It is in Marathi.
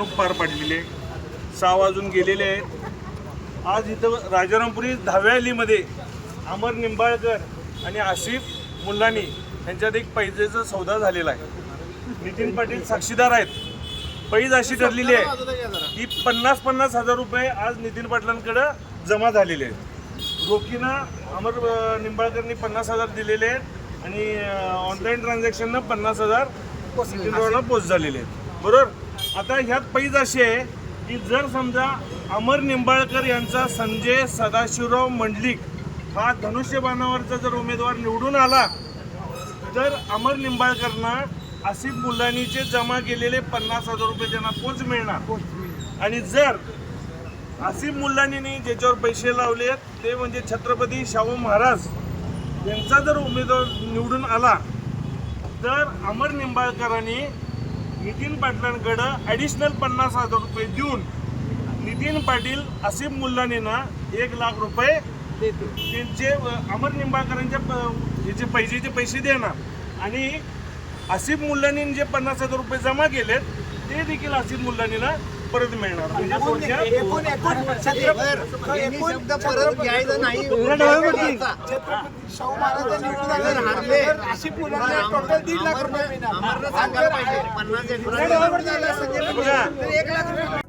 निवडणूक पार पाडलेली आहे. सहा वाजून गेलेले आहेत. आज इथं राजारामपुरी दहाव्या अलीमध्ये अमर निंबाळकर आणि आसिफ मुल्लानी यांच्यात एक पैजेचा सौदा झालेला आहे. नितीन पाटील साक्षीदार आहेत. पैज अशी ठरलेली आहे की पन्नास पन्नास हजार रुपये आज नितीन पाटलांकडे जमा झालेले आहेत. रोखीनं अमर निंबाळकरनी पन्नास हजार दिलेले आहेत आणि ऑनलाईन ट्रान्झॅक्शननं पन्नास हजार नितीन पोस्ट झालेले आहेत. बरोबर? आता ह्यात पैज अशी आहे की जर समजा अमर निंबाळकर यांचा संजय सदाशिवराव मंडलिक हा धनुष्यबाणावरचा जर उमेदवार निवडून आला तर अमर निंबाळकरना आसिफ मुलानीचे जमा केलेले पन्नास हजार रुपये त्यांना पोच मिळणार. आणि जर आसिफ मुल्लानीने ज्याच्यावर पैसे लावले ते म्हणजे छत्रपती शाहू महाराज यांचा जर उमेदवार निवडून आला तर अमर निंबाळकरांनी नितीन पाटलांकडं ॲडिशनल पन्नास हजार रुपये देऊन नितीन पाटील असीम मुल्लानींना एक लाख रुपये त्यांचे अमर निंबाळकरांच्या प- ह्याचे पैसेचे पैसे देणार. आणि असीम मुल्लानीने जे पन्नास हजार रुपये जमा केलेत ते देखील असीम मुल्लानीला परत मिळणार म्हणजे एकूण एकूण छत्रपती एकूण शब्द परत घ्यायचं नाही छत्रपती शाहू महाराज निवडून आले हारले अशी मुलांना टोटल दीड लाख रुपये मिळणार आम्हाला सांगायला पाहिजे पन्नास एक लाख रुपये